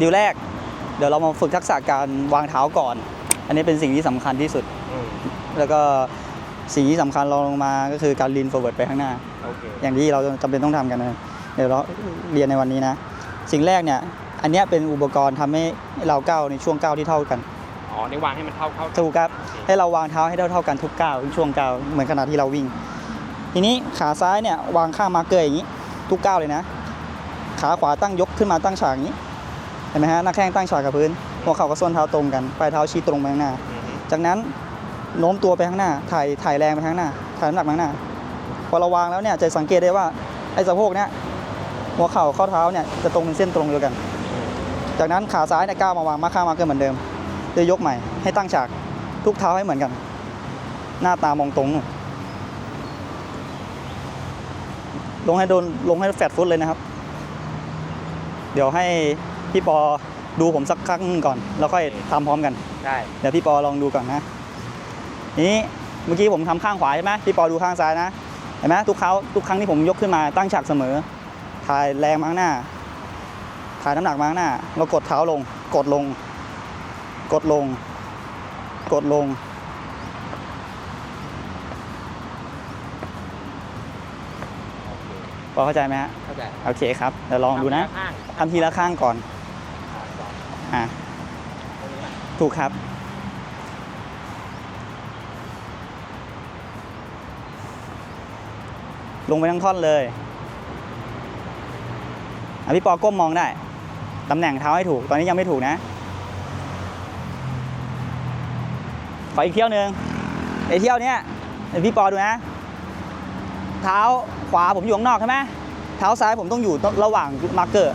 ดิวแรก เดี๋ยวเรามาฝึกทักษะการวางเท้าก่อน อันนี้เป็นสิ่งที่สำคัญที่สุดอืมแล้วก็สิ่งที่สำคัญรองลงมาก็คือการลีน forward ไปข้างหน้าโอเคอย่างที่เราจำเป็นต้องทำกันนะเดี๋ยวเราเรียนในวันนี้นะ สิ่งแรกเนี่ย อันเนี้ยเป็นอุปกรณ์ทำให้เราก้าวในช่วงก้าวที่เท่ากัน อ๋อนี่วางให้มันเท่าเท่าถูกครับ ให้เราวางเท้าให้เท่าเท่าๆกันทุกก้าวทุกช่วงก้าวเหมือนขณะที่เราวิ่ง ทีนี้ขาซ้ายเนี่ยวางข้างมาร์กเกอร์อย่างนี้ ทุกก้าวเลยนะ ขาขวาตั้งยกขึ้นมาตั้งฉากอย่างนี้เห็นไหมฮะหน้าแข้งตั้งฉากกับพื้น หัวเข่ากับส้นเท้าตรงกัน ปลายเท้าชี้ตรงไปข้างหน้าอืมจากนั้นโน้มตัวไปข้างหน้า ถ่ายถ่ายแรงไปข้างหน้า ถ่ายน้ำหนักไปข้างหน้า พอเราวางแล้วเนี่ยจะสังเกตได้ว่าไอ้สะโพกเนี่ยหัวเข่าข้อเท้าเนี่ยจะตรงเป็นเส้นตรงเดียวกัน จากนั้นขาซ้ายเนี่ยก้าวมาวางมาข้างมาเกินเหมือนเดิมจะยกใหม่ให้ตั้งฉากทุกเท้าให้เหมือนกัน หน้าตามองตรง ลงให้โดนลงให้แฟดฟุตเลยนะครับ เดี๋ยวให้ พี่ปอดูผมสักครั้งหนึ่งก่อน แล้วค่อยทำพร้อมกันได้เดี๋ยวพี่ปอลองดูก่อนนะ นี้เมื่อกี้ผมทำข้างขวาใช่ไหมพี่ปอดูข้างซ้ายนะ เห็นไหมทุกเขาทุกครั้งที่ผมยกขึ้นมาตั้งฉากเสมอ ถ่ายแรงมาข้างหน้า ถ่ายน้ำหนักมาข้างหน้า เรากดเท้าลง กดลง กดลง กดลงโอเคพอเข้าใจไหมฮะ เข้าใจโอเคครับ เดี๋ยวลองดูนะข้างทำทีละข้างก่อนอ่าส อะถูกครับ ลงไปทั้งท่อนเลยอะพี่ปอก้มมองได้ ตำแหน่งเท้าให้ถูก ตอนนี้ยังไม่ถูกนะ ขออีกเที่ยวหนึ่งไอเที่ยวเนี้ยพี่ปอดูนะ เท้าขวาผมอยู่ข้างนอกใช่ไหม เท้าซ้ายผมต้องอยู่ระหว่างมาร์กเกอร์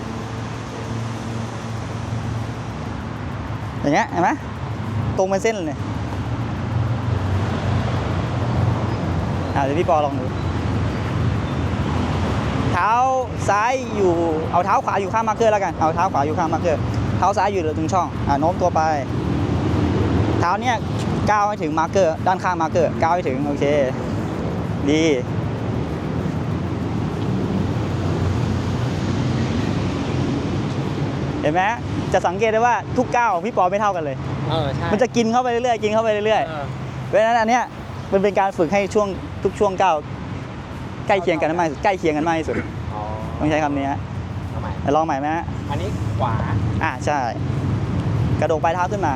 อย่างเงี้ยเห็นไหมตรงเป็นเส้นเลยอะเดี๋ยวพี่ปอลองดู เท้าซ้ายอยู่ เอาเท้าขวาอยู่ข้างมาร์เกอร์แล้วกัน เอาเท้าขวาอยู่ข้างมาร์เกอร์ เท้าซ้ายอยู่ตรงช่อง อะโน้มตัวไป เท้าเนี้ยก้าวให้ถึงมาร์เกอร์ ด้านข้างมาร์เกอร์ ก้าวให้ถึง โอเค ดี เห็นไหมจะสังเกตได้ว่าทุกก้าวของพี่ปอไม่เท่ากันเลย เออใช่มันจะกินเข้าไปเรื่อยๆกินเข้าไปเรื่อยเออๆเพราะฉะนั้นอันเนี้ยมันเป็นการฝึกให้ช่วงทุกช่วงก้าวใกล้เคียงกันมากที่สุดใกล้เคียงกันมากที่สุดอ๋อต้องใช้คำนี้ฮะทำไมลองใหม่ไหมฮะ อันนี้ขวาอ่าใช่ กระโดดปลายเท้าขึ้นมา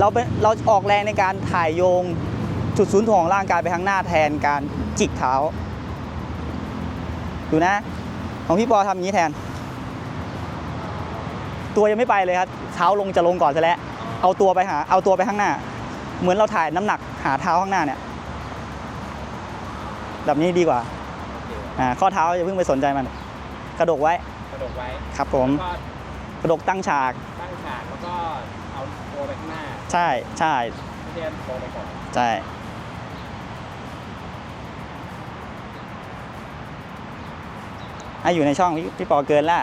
เราเป็นเราออกแรงในการถ่ายโยงจุดศูนย์ถ่วงของร่างกายไปข้างหน้าแทนการจิกเท้า ดูนะ ของพี่ปอทำอย่างนี้แทน ตัวยังไม่ไปเลยครับเท้าลงจะลงก่อนซะแล้วเอาตัวไปหา เอาตัวไปข้างหน้า เหมือนเราถ่ายน้ำหนักหาเท้าข้างหน้าเนี่ย แบบนี้ดีกว่าโอเคอ่าข้อเท้าอย่าเพิ่งไปสนใจมัน กระดกไว้ กระดกไว้ ครับผมแล้วก็กระดกตั้งฉาก ตั้งฉากแล้วก็เอาตัวไปข้างหน้า ใช่ใช่ไม่ใช่โตวไปก่อน ใช่ ให้อยู่ในช่องพี่พี่ปอเกินแล้ว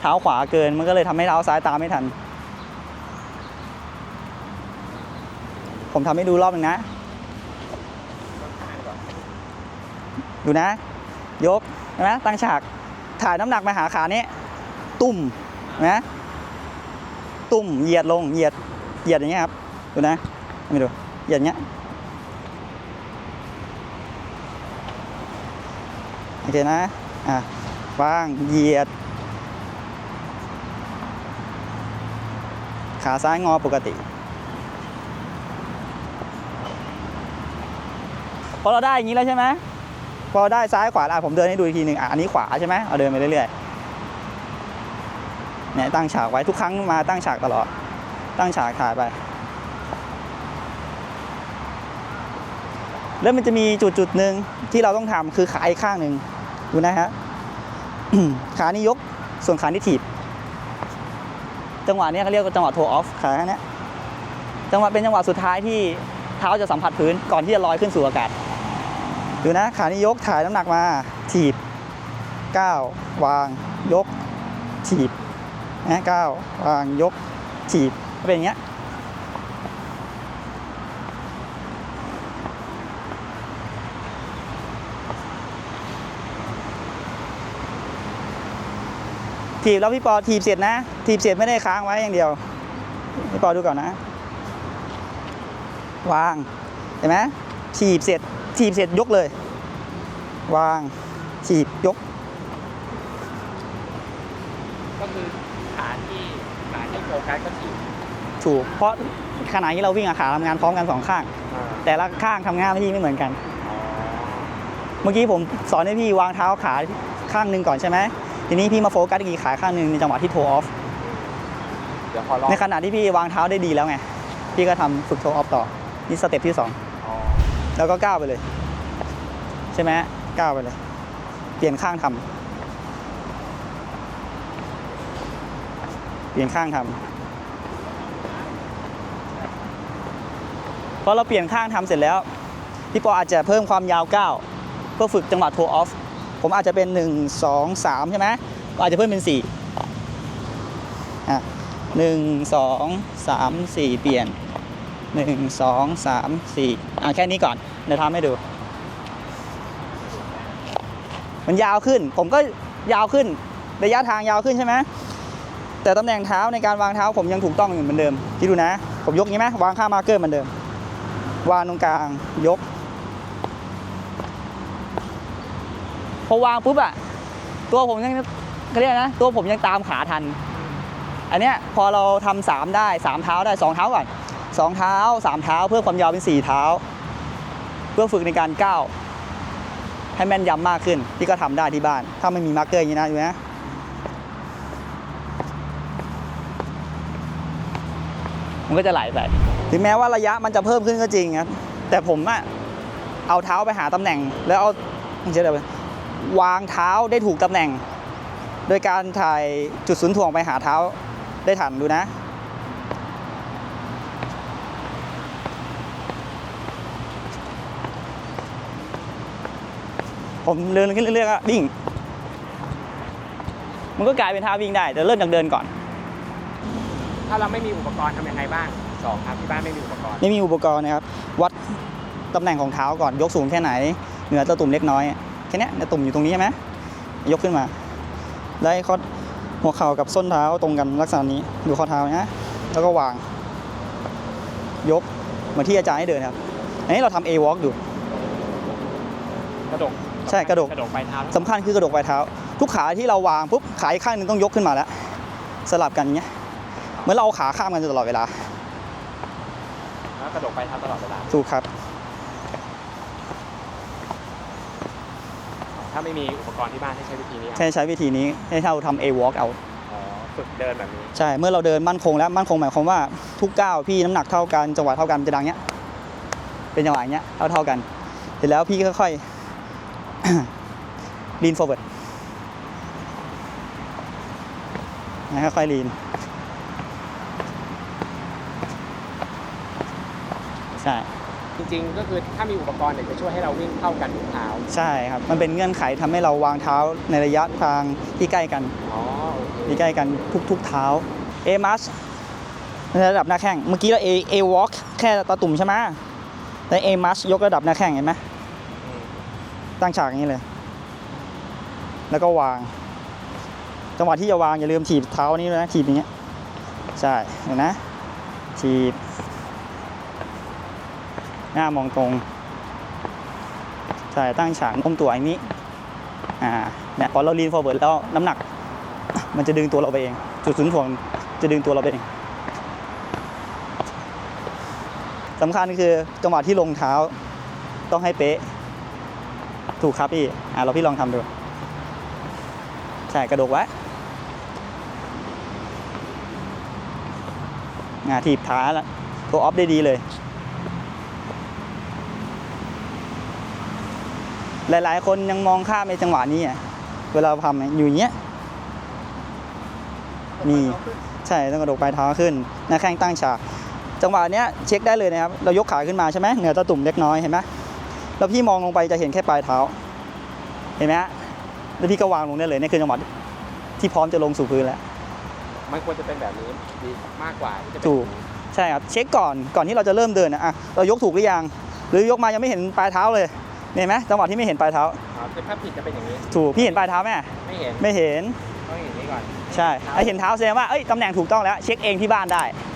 เท้าขวาเกินมันก็เลยทำให้เท้าซ้ายตามไม่ทัน ผมทำให้ดูรอบหนึ่งนะ ดูนะ ยกนไหมตั้งฉากถ่ายน้ำหนักมาหาขานี้ ตุ่มนไหมตุ่มเหยียดลงเหยียดเหยียดอย่างเงี้ยครับ ดูนะไม่ดูเหยียดอย่างเงี้ย โอเคนะ อะวางเหยียด ขาซ้ายงอปกติ พอเราได้อย่างนี้แล้วใช่ไหมพอได้ซ้ายขวาอะผมเดินให้ดูอีกทีหนึ่งอะอันนี้ขวาใช่ไหมเอาเดินไปเรื่อยๆเนี่ยตั้งฉากไว้ทุกครั้งมาตั้งฉากตลอด ตั้งฉากถ่ายไป แล้วมันจะมีจุดจุดหนึ่งที่เราต้องทำคือขาอีกข้างหนึ่ง ดูนะฮะขานี้ยกส่วนขานี้ถีบ จังหวะนี้เขาเรียกว่าจังหวะโทออฟขาเนี้ยจังหวะเป็นจังหวะสุดท้ายที่เท้าจะสัมผัสพื้นก่อนที่จะลอยขึ้นสู่อากาศดูนะขานี้ยกถ่ายน้ำหนักมา ถีบก้าววาง ยก ถีบนะก้าววางยก ถีบเป็นอย่างเงี้ย ถีบแล้วพี่ปอถีบเสร็จนะ ถีบเสร็จไม่ได้ค้างไว้อย่างเดียว พี่ปอดูก่อนนะ วาง เห็นไหมถีบเสร็จ ถีบเสร็จยกเลย วาง ถีบยก ก็คือขาที่ขาที่โฟกัสก็ถีบถูก เพราะขณะที่เราวิ่งอะขาทำงานพร้อมกันสองข้างอ่าแต่ละข้างทำงานที่ไม่เหมือนกันอ๋อเมื่อกี้ผมสอนให้พี่วางเท้าขาข้างหนึ่งก่อนใช่ไหม ทีนี้พี่มาโฟกัสอีกขาข้างหนึ่งในจังหวะที่โทออฟเดี๋ยวขอลองในขณะที่พี่วางเท้าได้ดีแล้วไง พี่ก็ทำฝึกโทออฟต่อ นี่สเต็ปที่สองอ๋อแล้วก็ก้าวไปเลย ใช่ไหมก้าวไปเลย เปลี่ยนข้างทำเปลี่ยนข้างทำพอเราเปลี่ยนข้างทำเสร็จแล้ว พี่ปออาจจะเพิ่มความยาวก้าวเพื่อฝึกจังหวะโทออฟ ผมอาจจะเป็น 1 2 3 ใช่ไหมก็อาจจะเพิ่มเป็น 4อะหนึ่งสองสามสี่เปลี่ยนหนึ่งสองสามสี่อะแค่นี้ก่อน เดี๋ยวทำให้ดู มันยาวขึ้น ผมก็ยาวขึ้น ระยะทางยาวขึ้นใช่ไหมแต่ตำแหน่งเท้าในการวางเท้าผมยังถูกต้องอยู่เหมือนเดิมคิดดูนะ ผมยกนี้ไหมวางข้างมาร์เกอร์เหมือนเดิม วางตรงกลางยก อวางปุ๊บอะตัวผมยังเขาเรียกนะ ตัวผมยังตามขาทัน อันเนี้ยพอเราทำสามได้สามเท้าได้สองเท้าก่อนสองเท้าสามเท้าเพื่อความยาวเป็นสี่เท้า เพื่อฝึกในการก้าวให้แม่นยำมากขึ้นพี่ก็ทำได้ที่บ้าน ถ้าไม่มีมาร์กเกอร์อย่างนี้นะอยู่นะมันก็จะไหลไปถึงแม้ว่าระยะมันจะเพิ่มขึ้นก็จริงครับแต่ผมอะเอาเท้าไปหาตำแหน่ง แล้วเอามันจะอะไร วะวางเท้าได้ถูกตำแหน่ง โดยการถ่ายจุดศูนย์ถ่วงไปหาเท้าได้ทันดูนะผมเดินขึ้นเรื่อยๆก็วิ่ง มันก็กลายเป็นท่าวิ่งได้ แต่เริ่มจากเดินก่อน ถ้าเราไม่มีอุปกรณ์ทำยังไงบ้างสองครับที่บ้านไม่มีอุปกรณ์ ไม่มีอุปกรณ์นะครับ วัดตำแหน่งของเท้าก่อน ยกสูงแค่ไหน เหนือตะตุ่มเล็กน้อยแค่เนี้ยตะตุ่มอยู่ตรงนี้ใช่ไหมยกขึ้นมาแล้วให้ข้อหัวเข่ากับส้นเท้าตรงกันลักษณะนี้ดูข้อเท้านะแล้วก็วาง ยกเหมือนที่อาจารย์ให้เดินครับ อันนี้เราทำ A walk อยู่ กระดกใช่กระดกกระดกปลายเท้าสำคัญคือกระดกปลายเท้า ทุกขาที่เราวางปุ๊บขาอีกข้างหนึ่งต้องยกขึ้นมาแล้ว สลับกันอย่างเงี้ยเหมือนเราเอาขาข้ามกันตลอดเวลาแล้วกระดกปลายเท้าตลอดเวลาถูกครับ ถ้าไม่มีอุปกรณ์ที่บ้านให้ใช้วิธีนี้เอาแค่ใช้วิธีนี้ให้เราทำ A walk เอา อ๋อฝึกเดินแบบนี้ ใช่ เมื่อเราเดินมั่นคงแล้วมั่นคงหมายความว่าทุกก้าวพี่น้ำหนักเท่ากันจังหวะเท่ากันมันจะดังเนี้ย เป็นจังหวะอย่างเงี้ยเท่าเท่าๆกัน เสร็จแล้วพี่ค่อยๆ lean forward นะค่อยๆ lean ใช่จ ริง ๆ ก็คือถ้ามีอุปกรณ์เนี่ยจะช่วยให้เราวิ่งเท่ากันทุกเท้าใช่ครับ มันเป็นเงื่อนไขทำให้เราวางเท้าในระยะทางที่ใกล้กันอ๋อโอเคที่ใกล้กันทุกๆเท้า A m a s ในระดับหน้าแข้งเมื่อกี้เรา A A walk แค่ตาตุ่มใช่ไหมแต่ A m a s ยกระดับหน้าแข้งเห็นไหมอืมตั้งฉากอย่างนี้เลย แล้วก็วาง จังหวะที่จะวางอย่าลืมถีบเท้านี้ด้วยนะถีบอย่างเงี้ยใช่เห็นนะ ถีบ หน้ามองตรงใช่ตั้งฉากโน้มตัวอย่างนี้อ่าเนี่ยพอเราลีนฟอร์เวิร์ดแล้วน้ำหนัก มันจะดึงตัวเราไปเอง จุดศูนย์ถ่วงจะดึงตัวเราไปเองสำคัญคือจังหวะที่ลงเท้าต้องให้เป๊ะ ถูกครับพี่อ่าเราพี่ลองทำดูใช่กระดกไว้งาถีบเท้าแล้วตัวออฟได้ดีเลย หลาย ๆ คนยังมองข้ามในจังหวะนี้อะเวลาทำอะอยู่อย่างเงี้ยนี่ใช่ต้องกระดกปลายเท้าขึ้นหน้าแข้งตั้งฉากจังหวะเนี้ยเช็คได้เลยนะครับ เรายกขาขึ้นมาใช่ไหมเหนือตะตุ่มเล็กน้อยเห็นไหมแล้วพี่มองลงไปจะเห็นแค่ปลายเท้า เห็นไหมฮะแล้วพี่ก็วางลงได้เลยนี่คือจังหวะที่พร้อมจะลงสู่พื้นแล้วมันควรจะเป็นแบบนี้ดีมากกว่าที่จะเป็นถูกแบบนี้ใช่ครับเช็คก่อนก่อนที่เราจะเริ่มเดินนะอะเรายกถูกหรือยัง หรือยกมายังไม่เห็นปลายเท้าเลย เห็นไหมจังหวะที่ไม่เห็นปลายเท้าอ๋อคือถ้าผิดจะเป็นอย่างนี้ ถูกพี่เห็นปลายเท้าไหมไม่เห็นไม่เห็นต้องอย่างนี้ก่อน ใช่ถ้าเห็นเท้าแสดงว่าเอ้ยตำแหน่งถูกต้องแล้วเช็คเองที่บ้านได้คลิกคลิก